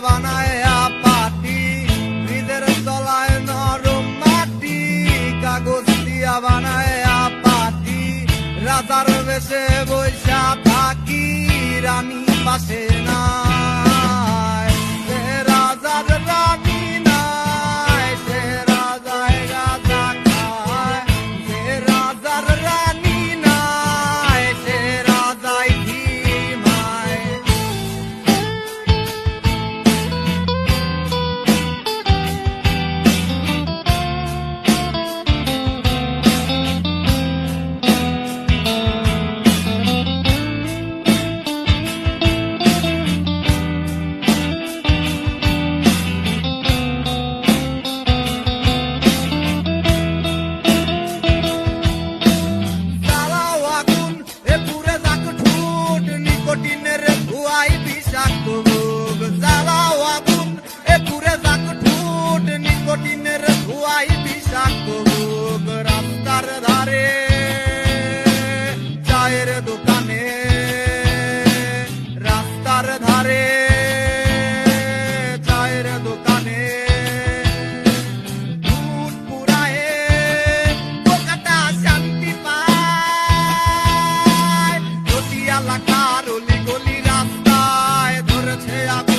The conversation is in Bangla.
বানায়া পাটি ব্রিজের তলায় নরম মাটি কাগজ দিয়া বানায়া পাটি রাতার বেশে ধারে চায়ের দোকানে। কলকাতা শান্তি রাস্তায় ধরেছে আগুন।